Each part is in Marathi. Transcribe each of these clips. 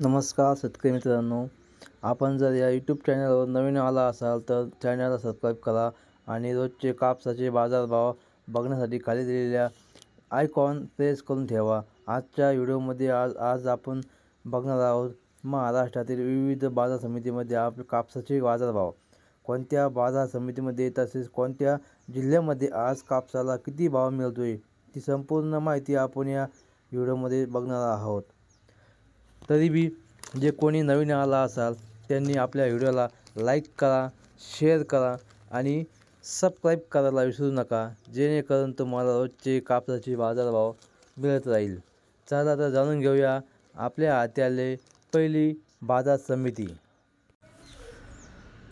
नमस्कार शेतकरी मित्रांनो. आपण जर या यूट्यूब चॅनलवर नवीन आला असाल तर चॅनलला सबस्क्राईब करा आणि रोजचे कापसाचे बाजारभाव बघण्यासाठी खाली दिलेल्या आयकॉन प्रेस करून ठेवा. आजच्या व्हिडिओमध्ये आज आज आपण बघणार आहोत महाराष्ट्रातील विविध बाजार समितीमध्ये आप कापसाचे बाजारभाव. कोणत्या बाजार समितीमध्ये तसेच कोणत्या जिल्ह्यामध्ये आज कापसाला किती भाव मिळतो आहे ती संपूर्ण माहिती आपण या व्हिडिओमध्ये बघणार आहोत. तरी बी जे कोणी नवीन आला असाल त्यांनी आपल्या व्हिडिओला लाईक करा शेअर करा आणि सबस्क्राईब करायला विसरू नका. जेणेकरून तुम्हाला रोजचे कापसाचे बाजारभाव मिळत राहील. चला तर जाणून घेऊया आपल्या हात्याले पहिली बाजार समिती.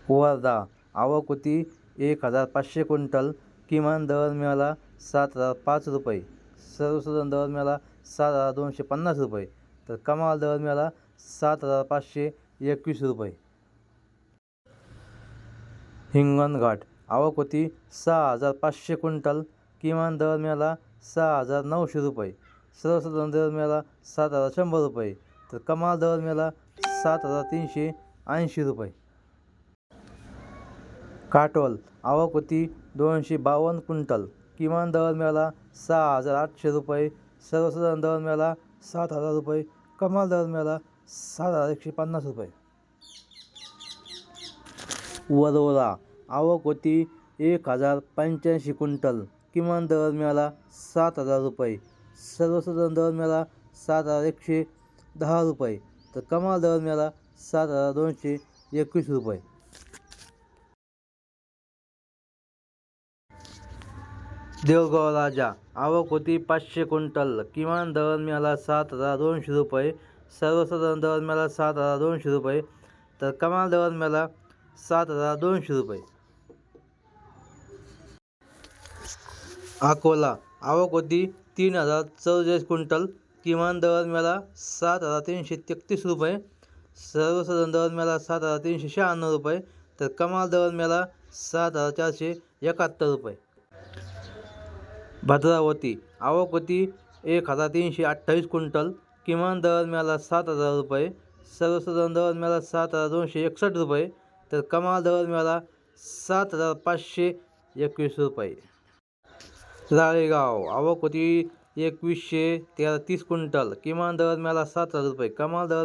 वर्धा आवक होती एक हजार पाचशे क्विंटल. किमान दर मिळाला सात हजार पाच रुपये. सर्वसाधारण दर मिळाला सात हजार दोनशे पन्नास रुपये. तर कमाल दर मिळाला सात हजार पाचशे एकवीस रुपये. हिंगणघाट आवक होती सहा हजार पाचशे क्विंटल. किमान दर मिळाला सहा हजार नऊशे रुपये. सर्वसाधारण दर मिळाला सात हजार शंभर रुपये. तर कमाल दर मिळाला सात हजार तीनशे ऐंशी रुपये. काटोल. आवक होती दोनशे बावन्न क्विंटल. किमान दर मिळाला सहा हजार आठशे रुपये. सर्वसाधारण दर मिळाला सात हजार रुपये. कमाल दर मिळाला सात हजार एकशे पन्नास रुपये. वरोरा आवक होती एक हजार पंच्याऐंशी क्विंटल. किमान दर मिळाला सात हजार रुपये. सर्वसाधारण दर मिळाला सात हजार एकशे दहा रुपये. तर कमाल दर मिळाला सात हजार दोनशे एकवीस रुपये. देवगाव राजा आवक होती पाचशे क्विंटल. किमान दर मिळाला सात हजार दोनशे रुपये. सर्वसाधारण दर मिळाला सात हजार दोनशे रुपये. तर कमाल दर मिळाला सात हजार दोनशे रुपये. अकोला. आवक होती तीन हजार चौवेचाळीस क्विंटल. किमान दर मिळाला सात हजार तीनशे तेहतीस रुपये. सर्वसाधारण दर मिळाला सात हजार तीनशे शहाण्णव रुपये. तर कमाल दर मिळाला सात हजार चारशे एकाहत्तर रुपये. भद्रावती आवक होती एक हजार तीनशे अठ्ठावीस क्विंटल. किमान दर मिळाला सात हजार रुपये. सर्वसाधारण दर मिळाला सात हजार दोनशे एकसष्ट रुपये. तर कमाल दर मिळाला सात हजार पाचशे एकवीस रुपये. राळेगाव. आवक होती एकवीसशे तेरा तीस क्विंटल. किमान दर मिळाला सात हजार रुपये. कमाल दर